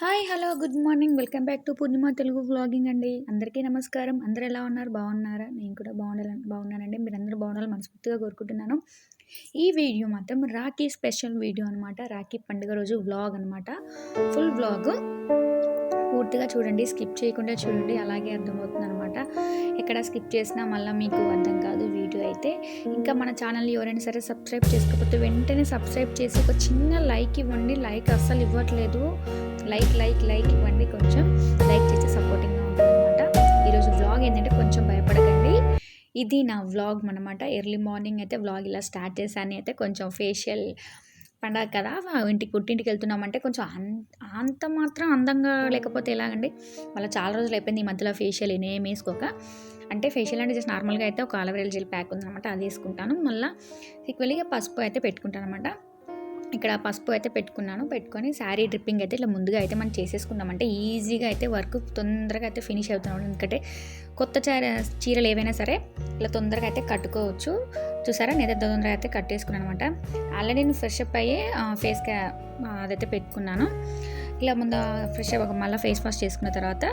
Hi hello good morning. Welcome back to Purnima Telugu vlogging అండి. అందరికీ నమస్కారం. అందరు ఎలా ఉన్నారు? బాగున్నారా? నేను కూడా బాగుండాలని బాగున్నానండి. మీరు బాగుండాలని మనస్ఫూర్తిగా కోరుకుంటున్నాను. ఈ వీడియో మాత్రం రాఖీ స్పెషల్ వీడియో అనమాట రాఖీ పండుగ రోజు వ్లాగ్ అనమాట ఫుల్ వ్లాగ్. పూర్తిగా చూడండి. స్కిప్ చేయకుండా చూడండి. అలాగే అర్థమవుతుంది అనమాట ఎక్కడ స్కిప్ చేసినా మళ్ళీ మీకు అర్థం కాదు వీడియో అయితే. ఇంకా మన ఛానల్ ఎవరైనా సరే సబ్స్క్రైబ్ చేసుకోకపోతే వెంటనే సబ్స్క్రైబ్ చేసి ఒక చిన్న లైక్ ఇవ్వండి. లైక్ అస్సలు ఇవ్వట్లేదు. లైక్ లైక్ లైక్ ఇవ్వండి. కొంచెం లైక్ చేస్తే సపోర్టింగ్గా ఉంటుంది అనమాట ఈరోజు వ్లాగ్ ఏంటంటే కొంచెం భయపడకండి. ఇది నా వ్లాగ్ అనమాట ఎర్లీ మార్నింగ్ అయితే వ్లాగ్ ఇలా స్టార్ట్ చేశాను. అయితే కొంచెం ఫేషియల్ పండగ కదా ఇంటికి పుట్టింటికి వెళ్తున్నామంటే కొంచెం అంత మాత్రం అందంగా లేకపోతే ఎలాగండి? మళ్ళీ చాలా రోజులు అయిపోయింది ఈ మధ్యలో ఫేషియల్ నేమ్ వేసుకోక. అంటే ఫేషియల్ అంటే జస్ట్ నార్మల్గా అయితే ఒక ఆలవరేల్ జెల్ ప్యాక్ ఉందన్నమాట. అది వేసుకుంటాను. మళ్ళీ ఈక్వల్గా పసుపు అయితే పెట్టుకుంటాను అనమాట ఇక్కడ పసుపు అయితే పెట్టుకున్నాను. పెట్టుకొని శారీ డ్రిప్పింగ్ అయితే ఇట్లా ముందుగా అయితే మనం చేసేసుకున్నామంటే ఈజీగా అయితే వర్క్ తొందరగా అయితే ఫినిష్ అవుతున్నాం. ఎందుకంటే కొత్త చీర చీరలు ఏవైనా సరే ఇలా తొందరగా అయితే కట్టుకోవచ్చు. చూసారా? నేనైతే తొందరగా అయితే కట్టేసుకున్నాను అనమాట. ఆల్రెడీ నేను ఫ్రెష్ అప్ అయ్యి ఫేస్కి అదైతే పెట్టుకున్నాను. ఇలా ముందు ఫ్రెష్ అప్ మళ్ళీ ఫేస్ వాష్ చేసుకున్న తర్వాత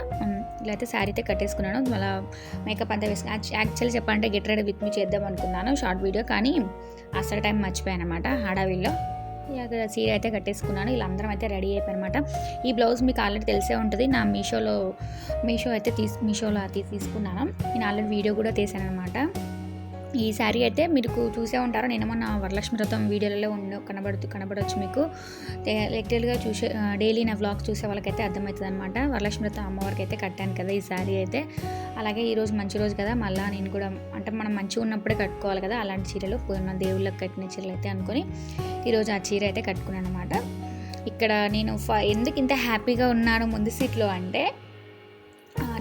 ఇలా అయితే శారీ అయితే కట్టేసుకున్నాను. మళ్ళీ మేకప్ అంతా వేసుకున్నాను యాక్చువల్లీ చెప్పాలంటే గెట్ రెడీ విత్ మీ చేద్దాం అనుకున్నాను షార్ట్ వీడియో కానీ అసలు టైం మర్చిపోయాను అనమాట హడావిల్లో ఇక సీర అయితే కట్టేసుకున్నాను. వీళ్ళందరం అయితే రెడీ అయిపోయినమాట ఈ బ్లౌజ్ మీకు ఆల్రెడీ తెలిసే ఉంటుంది. నా మీషోలో మీషో అయితే తీసు మీషోలో అది తీసుకున్నాను. నేను ఆల్రెడీ వీడియో కూడా తీసాను అనమాట ఈ శారీ అయితే మీరు చూసే ఉంటారు? నేను మొన్న వరలక్ష్మి వ్రతం వీడియోలలో ఉండ కనబడుతూ కనబడవచ్చు మీకు. లెక్టల్గా చూసే డైలీ నా వ్లాగ్స్ చూసే వాళ్ళకైతే అర్థమవుతుంది అనమాట వరలక్ష్మి వ్రతం అమ్మవారికి అయితే కట్టాను కదా ఈ శారీ అయితే. అలాగే ఈరోజు మంచి రోజు కదా. మళ్ళీ నేను కూడా అంటే మనం మంచిగా ఉన్నప్పుడే కట్టుకోవాలి కదా. అలాంటి చీరలు పూర్ణ దేవుళ్ళకి కట్టిన చీరలు అయితే అనుకొని ఈరోజు ఆ చీర అయితే కట్టుకున్నాను అనమాట ఇక్కడ నేను ఎందుకు ఇంత హ్యాపీగా ఉన్నాను ముందు సీట్లో అంటే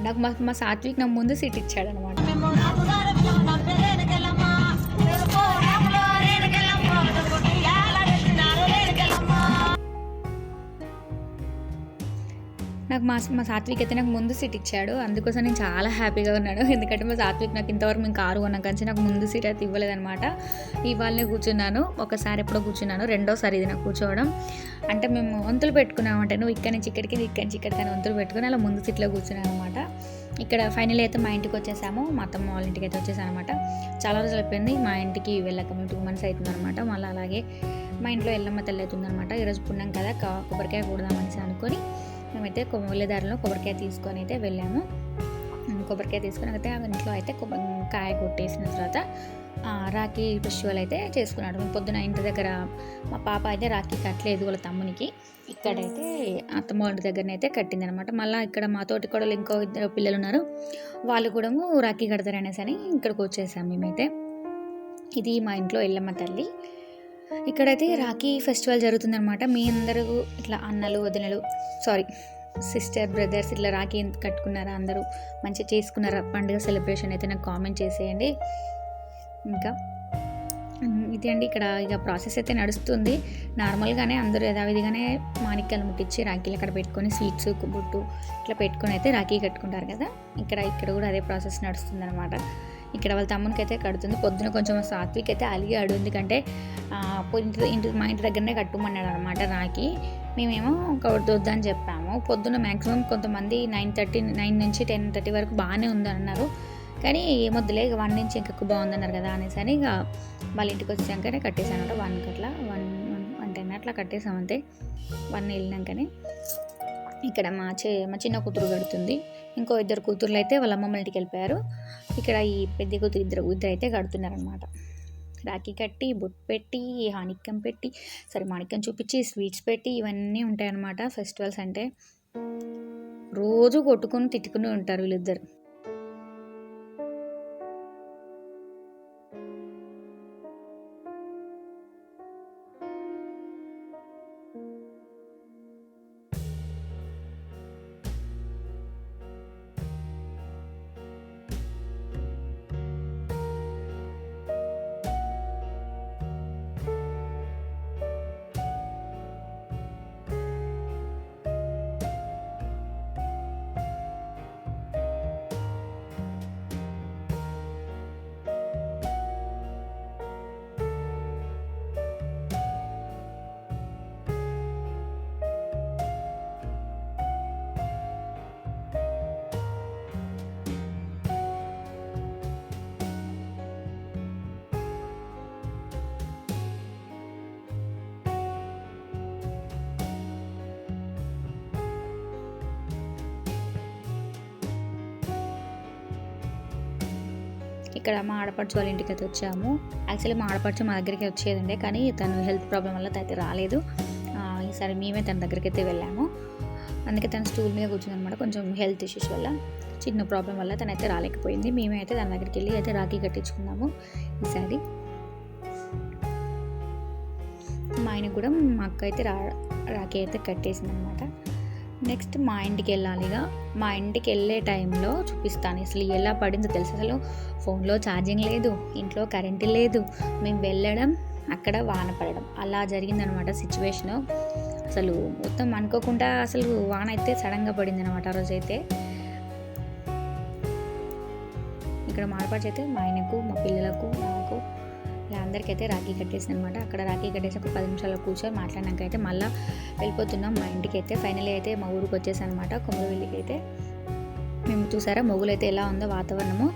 నాకు మా మా సాత్విక్ నా ముందు సీట్ ఇచ్చాడనమాట నాకు మా మా సాత్విక్ అయితే నాకు ముందు సీట్ ఇచ్చాడు. అందుకోసం నేను చాలా హ్యాపీగా ఉన్నాను. ఎందుకంటే మా సాత్విక్ నాకు ఇంతవరకు మేము కారు కొన్నాం కానీ నాకు ముందు సీట్ అయితే ఇవ్వలేదనమాట ఇవాళనే కూర్చున్నాను. ఒకసారి ఎప్పుడో కూర్చున్నాను. రెండోసారి ఇది నాకు కూర్చోవడం. అంటే మేము వంతులు పెట్టుకున్నామంటే నువ్వు ఇక్కడి నుంచి ఇక్కడికి ఇక్కడి నుంచి ఇక్కడికి అని వంతులు పెట్టుకుని అలా ముందు సీట్లో కూర్చున్నాను అనమాట ఇక్కడ ఫైనల్ అయితే మా ఇంటికి వచ్చేసాము. మా అత్తమ్మ వాళ్ళ ఇంటికి అయితే వచ్చేసాను అనమాట చాలా రోజులు అయిపోయింది. మా ఇంటికి వెళ్ళక మేము టూ మంత్స్ అవుతుంది అనమాట మళ్ళీ అలాగే మా ఇంట్లో ఎల్లమ్మ తల్లి అవుతుందన్నమాట. ఈరోజు పుణ్యం కదా. కొబ్బరికాయ కూడదామని అనుకొని మేమైతే వెళ్ళేదారిలో కొబ్బరికాయ తీసుకొని అయితే వెళ్ళాము. కొబ్బరికాయ తీసుకుని అయితే ఇంట్లో అయితే కాయ కొట్టేసిన తర్వాత రాఖీ ఫెస్టివల్ అయితే చేసుకున్నాడు. పొద్దున ఇంటి దగ్గర మా పాప అయితే రాఖీ కట్టలేదు వాళ్ళ తమ్మునికి. ఇక్కడైతే అత్తమ్మ ఇంటి అయితే కట్టింది అనమాట మళ్ళీ ఇక్కడ మా తోటి కూడా ఇంకో ఇద్దరు పిల్లలు ఉన్నారు. వాళ్ళు కూడా రాఖీ కడతారనేసి అని ఇక్కడికి వచ్చేసాం మేమైతే. ఇది మా ఇంట్లో ఎల్లమ్మ తల్లి. ఇక్కడైతే రాఖీ ఫెస్టివల్ జరుగుతుందనమాట మీ అందరూ ఇట్లా అన్నలు వదినలు సారీ సిస్టర్ బ్రదర్స్ ఇట్లా రాఖీ కట్టుకున్నారా అందరూ? మంచిగా చేసుకున్నారా? పండుగ సెలబ్రేషన్ అయితే నాకు కామెంట్ చేసేయండి. ఇంకా ఇది అండి. ఇక్కడ ఇక ప్రాసెస్ అయితే నడుస్తుంది. నార్మల్గానే అందరూ యథావిధిగానే మాణిక్యాలు ముట్టించి రాఖీలు అక్కడ పెట్టుకొని స్వీట్స్ బుట్టు ఇట్లా పెట్టుకొని అయితే రాఖీ కట్టుకుంటారు కదా? ఇక్కడ ఇక్కడ కూడా అదే ప్రాసెస్ నడుస్తుంది అనమాట ఇక్కడ వాళ్ళ తమ్మునికి అయితే కడుతుంది. పొద్దున కొంచెం సాత్విక్ అయితే అలిగాడు ఎందుకంటే ఇంటి ఇంటి మా ఇంటి దగ్గరనే కట్టుమన్నాడు అనమాట రాకి మేమేమో వద్దని చెప్పాము. పొద్దున మ్యాక్సిమం కొంతమంది నైన్ థర్టీ నైన్ నుంచి టెన్ థర్టీ వరకు బాగానే ఉంది అన్నారు కానీ ఏమొద్దులే ఇక వన్ నుంచి ఇంకెక్కువ బాగుందన్నారు కదా అనేసి అని ఇక వాళ్ళ ఇంటికి వచ్చాకనే కట్టేశాను వన్ అట్లా వన్ వన్ టెన్ అట్లా కట్టేసామంతే వన్ వెళ్ళినాకనే. ఇక్కడ మా చే మా చిన్న కూతురు కడుతుంది. ఇంకో ఇద్దరు కూతుర్లు అయితే వాళ్ళ అమ్మమ్మ ఇంటికి వెళ్ళిపోయారు. ఇక్కడ ఈ పెద్ద కూతురు ఇద్దరు ఇద్దరు అయితే కడుతున్నారనమాట రాఖీ కట్టి బొట్టు పెట్టి హానిక్యం పెట్టి సరే మాణిక్యం చూపించి స్వీట్స్ పెట్టి ఇవన్నీ ఉంటాయన్నమాట ఫెస్టివల్స్ అంటే. రోజు కొట్టుకుని తిట్టుకుని ఉంటారు వీళ్ళిద్దరు. ఇక్కడ మా ఆడపడుచు వాళ్ళ ఇంటికి అయితే వచ్చాము. యాక్చువల్లీ మా ఆడపడుచు మా దగ్గరికి వచ్చేదండి కానీ తను హెల్త్ ప్రాబ్లం వల్ల అయితే రాలేదు. ఈసారి మేమే తన దగ్గరికి అయితే వెళ్ళాము. అందుకే తన స్టూల్ మీద కూర్చుంది అనమాట కొంచెం హెల్త్ ఇష్యూస్ వల్ల చిన్న ప్రాబ్లం వల్ల తనైతే రాలేకపోయింది. మేమే అయితే తన దగ్గరికి వెళ్ళి అయితే రాఖీ కట్టించుకున్నాము ఈసారి. మా ఆయన కూడా మా అక్క అయితే రా రాఖీ అయితే కట్టేసింది అనమాట నెక్స్ట్ మా ఇంటికి వెళ్ళాలిగా మా ఇంటికి వెళ్ళే టైంలో చూపిస్తాను. అసలు ఎలా పడిందో తెలుసు? అసలు ఫోన్లో ఛార్జింగ్ లేదు ఇంట్లో కరెంటు లేదు. మేము వెళ్ళడం అక్కడ వాన పడడం. అలా జరిగిందనమాట సిచ్యువేషను. అసలు మొత్తం అనుకోకుండా అసలు వాన అయితే సడన్గా పడింది అనమాట ఆ రోజు అయితే ఇక్కడ మార్పాటు అయితే మా ఆయనకు మా పిల్లలకు నాకు ఇలా అందరికైతే రాఖీ కట్టేసింది అనమాట అక్కడ రాఖీ కట్టేసి ఒక పది నిమిషాలు కూర్చొని మాట్లాడినాక అయితే మళ్ళీ వెళ్ళిపోతున్నాం. మా ఇంటికి అయితే ఫైనల్లీ అయితే మా ఊరికి వచ్చేసాను అనమాట కొమ్మరవెల్లికి అయితే మేము చూసారా మొగులైతే అయితే ఎలా ఉందో వాతావరణము.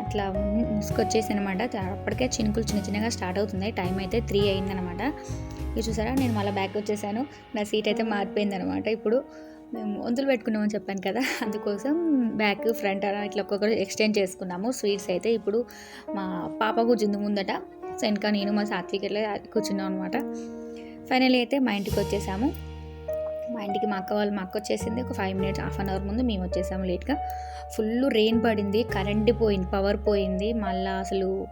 అట్లా ముసుకొచ్చేసి అనమాట అప్పటికే చినుకులు చిన్న చిన్నగా స్టార్ట్ అవుతుంది టైం అయితే త్రీ అయిందనమాట. ఇది చూసారా నేను మళ్ళీ బ్యాక్ వచ్చేసాను. నా సీట్ అయితే మారిపోయింది అనమాట ఇప్పుడు మేము వంతులు పెట్టుకున్నామని చెప్పాను కదా. అందుకోసం బ్యాక్ ఫ్రంట్ అలా ఇట్లా ఒక్కొక్కరు ఎక్స్టెండ్ చేసుకున్నాము. స్వీట్స్ అయితే ఇప్పుడు మా పాప కూర్చుంది ముందట ఇంకా నేను మా సాత్విక్ కూర్చున్నాం అనమాట ఫైనల్ అయితే మా ఇంటికి వచ్చేసాము. మా ఇంటికి మా అక్క వాళ్ళు మా అక్క వచ్చేసింది. ఒక five minutes half an hour ముందు మేము వచ్చేసాము లేట్గా ఫుల్ రెయిన్ పడింది కరెంట్ పోయింది పవర్ పోయింది. మళ్ళీ అసలు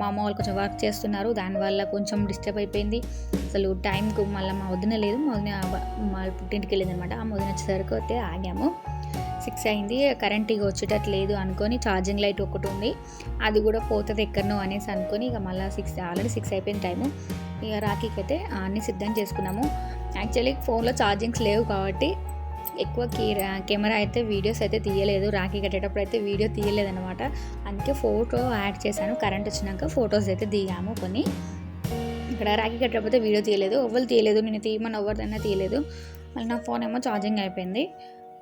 మా అమ్మ వాళ్ళు కొంచెం వర్క్ చేస్తున్నారు. దానివల్ల కొంచెం డిస్టర్బ్ అయిపోయింది. అసలు టైంకు మళ్ళీ మా వదిన లేదు. మా వదిన మా పుట్టింటికి వెళ్ళింది అనమాట ఆ వదిన వచ్చేసరికి అయితే ఆగాము. సిక్స్ అయింది కరెంట్ ఇక వచ్చేటట్లేదు అనుకొని ఛార్జింగ్ లైట్ ఒకటి ఉంది. అది కూడా పోతుంది ఎక్కడనో అనేసి అనుకొని ఇక మళ్ళీ సిక్స్ ఆల్రెడీ సిక్స్ అయిపోయిన టైము ఇక రాఖీకి అయితే అన్నీ సిద్ధం చేసుకున్నాము. యాక్చువల్లీ ఫోన్లో ఛార్జింగ్స్ లేవు కాబట్టి ఎక్కువ కీ కెమెరా అయితే వీడియోస్ అయితే తీయలేదు. రాఖీ కట్టేటప్పుడు అయితే వీడియో తీయలేదనమాట అందుకే ఫోటో యాడ్ చేశాను. కరెంట్ వచ్చినాక ఫొటోస్ అయితే దిగాము కొన్ని. ఇక్కడ రాఖీ కట్టకపోతే వీడియో తీయలేదు. ఎవరు తీయలేదు? నేను తీయమని ఎవరిదైనా తీయలేదు. మళ్ళీ నా ఫోన్ ఏమో ఛార్జింగ్ అయిపోయింది.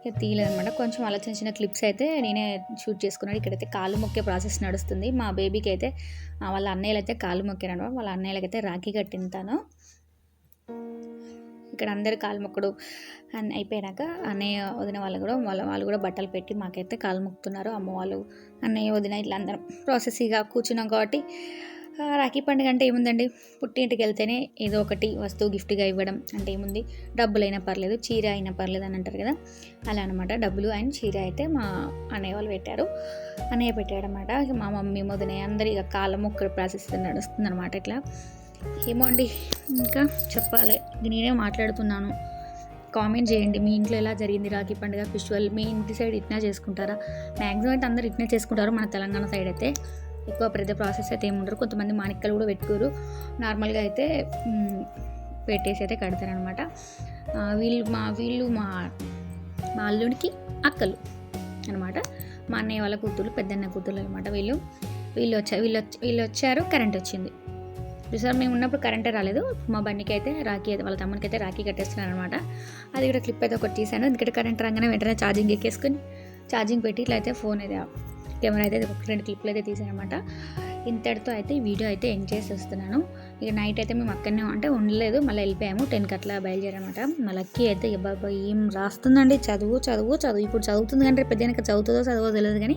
ఇక తీయలేదన్నమాట. కొంచెం అలా చిన్న చిన్న క్లిప్స్ అయితే నేనే షూట్ చేసుకున్నాను. ఇక్కడైతే కాలు మొక్కే ప్రాసెస్ నడుస్తుంది. మా బేబీకి అయితే వాళ్ళ అన్నయ్యలు అయితే కాలు మొక్కారనమాట వాళ్ళ అన్నయ్యలకైతే రాఖీ కట్టింతాను. ఇక్కడ అందరు కాలు మొక్కడు అని అయిపోయాక అన్నయ్య వదిన వాళ్ళు కూడా వాళ్ళ వాళ్ళు కూడా బట్టలు పెట్టి మాకైతే కాలు మొక్కుతున్నారు. అమ్మ వాళ్ళు అన్నయ్య వదిన ఇట్లా అందరం ప్రాసెస్ ఇక కూర్చున్నాం కాబట్టి రాఖీ పండుగ అంటే ఏముందండి? పుట్టింటికి వెళ్తేనే ఏదో ఒకటి వస్తువు గిఫ్ట్గా ఇవ్వడం అంటే ఏముంది? డబ్బులు అయినా పర్లేదు చీర అయినా పర్లేదు అని అంటారు కదా? అలా అనమాట డబ్బులు అండ్ చీర అయితే మా అన్నయ్య వాళ్ళు పెట్టారు. అన్నయ్య పెట్టాడనమాట మా మమ్మీ మొదలై అందరు ఇక కాళ్ళ మొక్కలు ప్రాసెస్ నడుస్తుంది అనమాట ఇట్లా. ఏమో అండి ఇంకా చెప్పాలి. నేనే మాట్లాడుతున్నాను. కామెంట్ చేయండి. మీ ఇంట్లో ఎలా జరిగింది రాఖీ పండుగ? ఫెస్టివల్ మీ ఇంటి సైడ్ ఇట్నే చేసుకుంటారా? మ్యాక్సిమం అయితే అందరు ఇట్నే చేసుకుంటారు మన తెలంగాణ సైడ్ అయితే. ఎక్కువ పెద్ద ప్రాసెస్ అయితే ఏముండరు కొంతమంది మాణిక్కలు కూడా పెట్టుకోరు. నార్మల్గా అయితే పెట్టేసి అయితే కడతారనమాట వీళ్ళు మా వీళ్ళు మా మా అల్లుడికి అక్కలు అనమాట మా అన్నయ్య వాళ్ళ కూతురు పెద్దన్న కూతురు అనమాట వీళ్ళు వీళ్ళు వచ్చారు వీళ్ళు వచ్చి వీళ్ళు వచ్చారు కరెంట్ వచ్చింది. చూసారు మేము ఉన్నప్పుడు కరెంటే రాలేదు. మా బండికి అయితే రాఖీ అయితే వాళ్ళ తమ్మునికి అయితే రాఖీ కట్టేస్తున్నారు అనమాట అది కూడా క్లిప్ అయితే ఒకటి తీసాను ఎందుకంటే కరెంట్ రాగానే వెంటనే ఛార్జింగ్ ఎక్కేసుకొని ఛార్జింగ్ పెట్టి ఇట్లా అయితే ఫోన్ అయితే కెమెరా అయితే ఒక రెండు క్లిప్లు అయితే తీసాను అనమాట ఇంతటితో అయితే ఈ వీడియో అయితే ఎండ్ చేసి వస్తున్నాను ఇక నైట్ అయితే మేము అక్కడనే అంటే ఉండలేదు. మళ్ళీ వెళ్ళిపోయాము టెన్కి అట్లా బయలుదేరమాట మా లక్కీ అయితే బాబా ఏం రాస్తుందండి? చదువు చదువు చదువు. ఇప్పుడు చదువుతుంది కానీ రేపు పెద్ద చదువుతుందో చదువో తెలియదు కానీ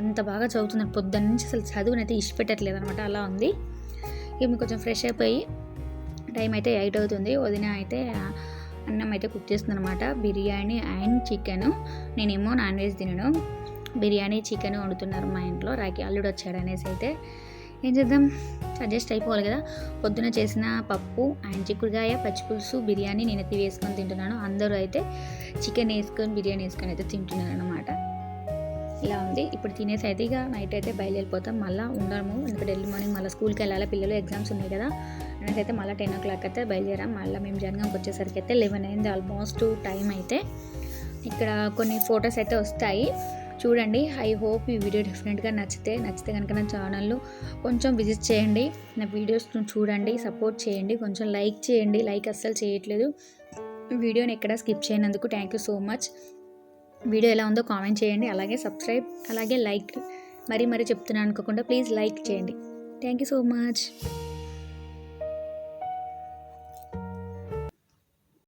అంత బాగా చదువుతుంది పొద్దున్న నుంచి అసలు చదువునైతే ఇష్టపెట్టట్లేదు అనమాట అలా ఉంది. ఇక మేము కొంచెం ఫ్రెష్ అయిపోయి టైం అయితే ఎయిట్ అవుతుంది. వదిన అయితే అన్నం అయితే కుక్ చేస్తుంది అనమాట బిర్యానీ అండ్ చికెన్. నేనేమో నాన్ వెజ్ తినను. బిర్యానీ చికెన్ వండుతున్నారు మా ఇంట్లో. రాకి అల్లుడు వచ్చాడు అనేసి అయితే ఏం చేద్దాం? అడ్జస్ట్ అయిపోవాలి కదా. పొద్దున చేసిన పప్పు అండ్ చిక్కుడుకాయ పచ్చిపులుసు బిర్యానీ నేను అయితే వేసుకొని తింటున్నాను. అందరూ అయితే చికెన్ వేసుకొని బిర్యానీ వేసుకొని అయితే తింటున్నారు అనమాట ఇలా ఉంది. ఇప్పుడు తినేసి అయితే ఇక నైట్ అయితే బయలుదేరిపోతాం. మళ్ళీ ఉండము ఎందుకంటే ఎర్లీ మార్నింగ్ మళ్ళీ స్కూల్కి వెళ్ళాలి? పిల్లలు ఎగ్జామ్స్ ఉన్నాయి కదా. అనేసి అయితే మళ్ళీ టెన్ ఓ క్లాక్ అయితే బయలుదేరాం. మళ్ళీ మేము జనగంకి వచ్చేసరికి అయితే లెవెన్ అయింది. ఆల్మోస్ట్ టైం అయితే. ఇక్కడ కొన్ని ఫొటోస్ అయితే వస్తాయి. చూడండి ఐ హోప్ ఈ వీడియో డెఫినెట్గా నచ్చితే నచ్చితే కనుక నా ఛానల్లో కొంచెం విజిట్ చేయండి నా వీడియోస్ చూడండి సపోర్ట్ చేయండి కొంచెం లైక్ చేయండి లైక్ అస్సలు చేయట్లేదు. వీడియోని ఎక్కడ skip చేయనందుకు thank you so much video ఎలా ఉందో కామెంట్ చేయండి అలాగే సబ్స్క్రైబ్ అలాగే లైక్ మరీ మరీ చెప్తున్నాను అనుకోకుండా ప్లీజ్ లైక్ చేయండి. Thank you so much